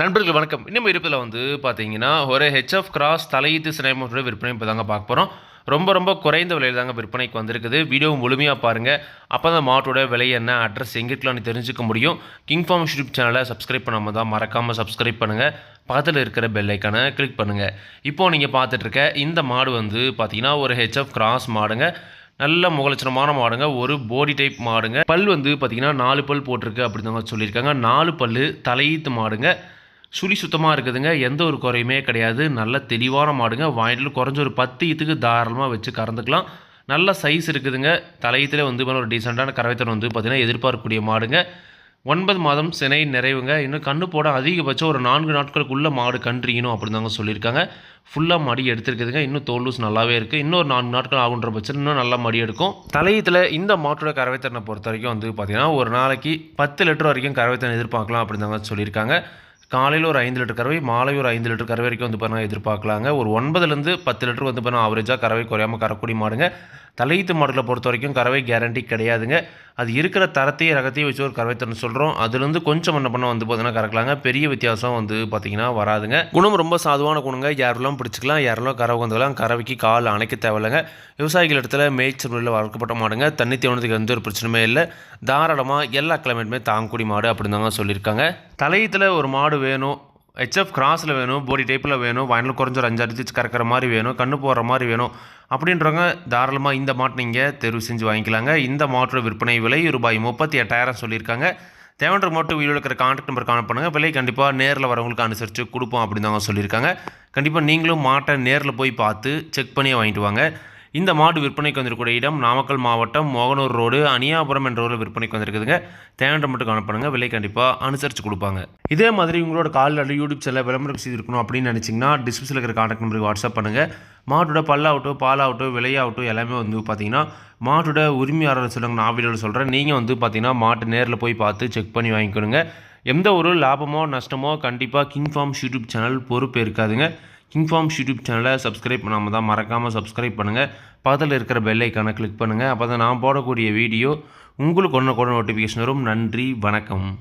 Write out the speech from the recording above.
நண்பர்கள் வணக்கம். இன்னும் இருப்பில் வந்து பார்த்தீங்கன்னா ஒரு ஹெச்எஃப் கிராஸ் தலையீத்து சினைமோட்டோட விற்பனை இப்போ தாங்க பார்க்க போகிறோம் ரொம்ப ரொம்ப குறைந்த விலையில் தாங்க விற்பனைக்கு வந்திருக்குது. வீடியோ முழுமையாக பாருங்கள் அப்போ தான் மாட்டோட விலை என்ன அட்ரஸ் எங்கே இருக்கலாம்னு தெரிஞ்சுக்க முடியும். கிங் ஃபார்ம் யூடியூப் சேனலை சப்ஸ்கிரைப் பண்ணாமல் தான் மறக்காமல் சப்ஸ்கிரைப் பண்ணுங்கள் பக்கத்தில் இருக்கிற பெல் ஐக்கானை கிளிக் பண்ணுங்கள் இப்போது நீங்கள் பார்த்துட்ருக்க இந்த மாடு வந்து பார்த்தீங்கன்னா ஒரு ஹெச்எஃப் கிராஸ் மாடுங்க. நல்ல முகலட்சணமான மாடுங்க. ஒரு போடி டைப் மாடுங்க. பல் வந்து பார்த்தீங்கன்னா நாலு பல் போட்டிருக்கு அப்படின்னு சொல்லியிருக்காங்க. நாலு பல் தலையீத்து மாடுங்க. சுழி சுத்தமாக இருக்குதுங்க. எந்த ஒரு குறையுமே கிடையாது. நல்ல தெளிவான மாடுங்க. வாங்கிட்டு குறைஞ்ச ஒரு பத்து இதுக்கு தாராளமாக வச்சு கறந்துக்கலாம். நல்ல சைஸ் இருக்குதுங்க. தலையத்தில் வந்து ஒரு டீசெண்டான கறவைத்தனம் வந்து பார்த்திங்கன்னா எதிர்பார்க்கக்கூடிய மாடுங்க. ஒன்பது மாதம் சினை நிறைவுங்க. இன்னும் கண்ணு போட அதிகபட்சம் ஒரு நான்கு நாட்களுக்குள்ளே மாடு கன்றியணும் அப்படின்னு தாங்க சொல்லியிருக்காங்க ஃபுல்லாக மடி எடுத்துருக்குதுங்க. இன்னும் தோல் நல்லாவே இருக்குது இன்னொரு நான்கு நாட்கள் ஆகுன்ற பட்சம் இன்னும் நல்லா மடி எடுக்கும். தலையத்தில் இந்த மாட்டோட கறவைத்தனை பொறுத்த வரைக்கும் வந்து பார்த்திங்கன்னா ஒரு நாளைக்கு பத்து லிட்டர் வரைக்கும் கறவைத்தனை எதிர்பார்க்கலாம் அப்படின்னு தாங்க சொல்லியிருக்காங்க. காலையில் ஒரு ஐந்து லிட்டர் கறவை மாலை ஒரு ஐந்து லிட்டர் கறவை வரைக்கும் வந்து பார்த்தீங்கன்னா எதிர்பார்க்கலாங்க. ஒரு ஒன்பதுலேருந்து பத்து லிட்டர் வந்து பார்த்தீங்கன்னா ஆவரேஜாக கறவை குறையாமல் கறக்கூடிய மாடுங்க. தலையீத்து மாடுகளை பொறுத்த வரைக்கும் கறவை கேரண்டி கிடையாதுங்க. அது இருக்கிற தரத்தையும் ரகத்தையும் வச்சு ஒரு கறவை கறவைத்தன்னு சொல்கிறோம் அதுலேருந்து கொஞ்சம் என்ன பண்ண வந்து பார்த்தீங்கன்னா கறக்கலாங்க. பெரிய வித்தியாசம் வந்து பார்த்திங்கன்னா வராதுங்க. குணம் ரொம்ப சாதுவான குணங்க. யாரெல்லாம் பிடிச்சிக்கலாம் யாரெல்லாம் கறவை வந்துக்கலாம் கறவைக்கு கால் அணைக்க தேவையில்லைங்க. விவசாயிகள் இடத்துல மேய்ச்சல் முறையில் வளர்க்கப்பட்ட மாடுங்க. தண்ணி தேவனத்துக்கு எந்த ஒரு பிரச்சனையுமே இல்லை. தாராளமாக எல்லா கிளைமேட்டுமே தாங்கக்கூடிய மாடு அப்படின்னு தாங்க சொல்லியிருக்காங்க. தலையத்தில் ஒரு மாடு வேணும். ஹெச்எஃப் கிராஸில் வேணும் பாடி டைப்பில் வேணும் வயனில் குறைஞ்ச ஒரு அஞ்சாறு தீச்சு கறக்கிற மாதிரி வேணும் கண்ணு போகிற மாதிரி வேணும் அப்படின்றவங்க தாராளமாக இந்த மாட்டை நீங்கள் தேர்வு செஞ்சு வாங்கிக்கலாங்க. இந்த மாட்டோட விற்பனை விலை ரூபாய் முப்பத்தி எட்டாயிரம் சொல்லியிருக்காங்க. தேவன்ற மட்டும் வீடியோ இருக்கிற கான்டாக்ட் நம்பர் காண பண்ணுங்கள் விலை கண்டிப்பாக நேரில் வரவங்களுக்கு அனுசரித்து கொடுப்போம் அப்படின்னு தாங்க சொல்லியிருக்காங்க. கண்டிப்பாக நீங்களும் மாட்டை நேரில் போய் பார்த்து செக் பண்ணி வாங்கிட்டு வாங்க. இந்த மாடு விற்பனைக்கு வந்திருக்கூடிய இடம் நாமக்கல் மாவட்டம் மோகனூர் ரோடு அனியாபுரம் என்ற ஊரில் விற்பனைக்கு வந்திருக்குதுங்க. தேவையான மட்டும் காணப்படுங்க விலை கண்டிப்பாக அனுசரித்து கொடுப்பாங்க. இதே மாதிரி உங்களோட கால் அல்லது யூடியூப் சேனல் விளம்பரம் செய்திருக்கணும் அப்படின்னு நினச்சிங்கன்னா டிஸ்கிரிப்ஷனில் இருக்கிற கான்டாக்ட் நம்பருக்கு வாட்ஸ்அப் பண்ணுங்கள் மாட்டோட பல்லாகட்டும் பாலாகட்டும் விலையாகட்டும் எல்லாமே வந்து பார்த்தீங்கன்னா மாட்டோட உரிமையாளர் சொல்லுங்க நான் வீடியோவில் சொல்கிறேன் நீங்கள் வந்து பார்த்தீங்கன்னா மாட்டு நேரில் போய் பார்த்து செக் பண்ணி வாங்கிக்கணுங்க. எந்த ஒரு லாபமோ நஷ்டமோ கண்டிப்பாக கிங் ஃபார்ம்ஸ் யூடியூப் சேனல் பொறுப்பு இருக்காதுங்க. கிங்ஃபார்ம் யூடியூப் சேனலை சப்ஸ்கிரைப் பண்ணாமல் தான் மறக்காமல் சப்ஸ்கிரைப் பண்ணுங்கள் பக்கத்தில் இருக்கிற பெல்லைக்கானை கிளிக் பண்ணுங்கள் அப்போ தான் நான் போடக்கூடிய வீடியோ உங்களுக்கு ஒன்று கூட நோட்டிஃபிகேஷன் வரும். நன்றி வணக்கம்.